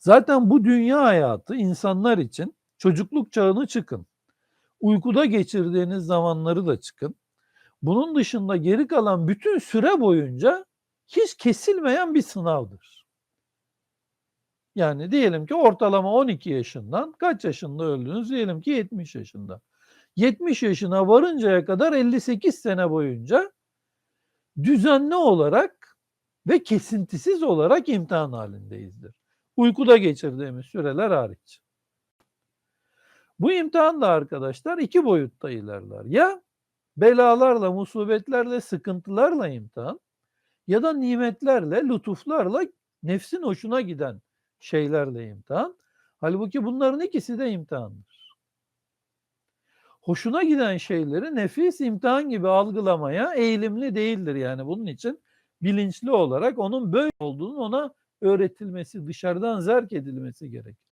Zaten bu dünya hayatı insanlar için çocukluk çağını çıkın. Uykuda geçirdiğiniz zamanları da çıkın. Bunun dışında geri kalan bütün süre boyunca hiç kesilmeyen bir sınavdır. Yani diyelim ki ortalama 12 yaşından kaç yaşında öldünüz? Diyelim ki 70 yaşında. 70 yaşına varıncaya kadar 58 sene boyunca düzenli olarak ve kesintisiz olarak imtihan halindeyizdir. Uykuda geçirdiğimiz süreler hariç. Bu imtihan da arkadaşlar iki boyutta ilerler. Ya belalarla, musibetlerle, sıkıntılarla imtihan ya da nimetlerle, lütuflarla nefsin hoşuna giden şeylerle imtihan. Halbuki bunların ikisi de imtihandır. Hoşuna giden şeyleri nefis imtihan gibi algılamaya eğilimli değildir. Yani bunun için bilinçli olarak onun böyle olduğunu ona öğretilmesi, dışarıdan zerk edilmesi gerekir.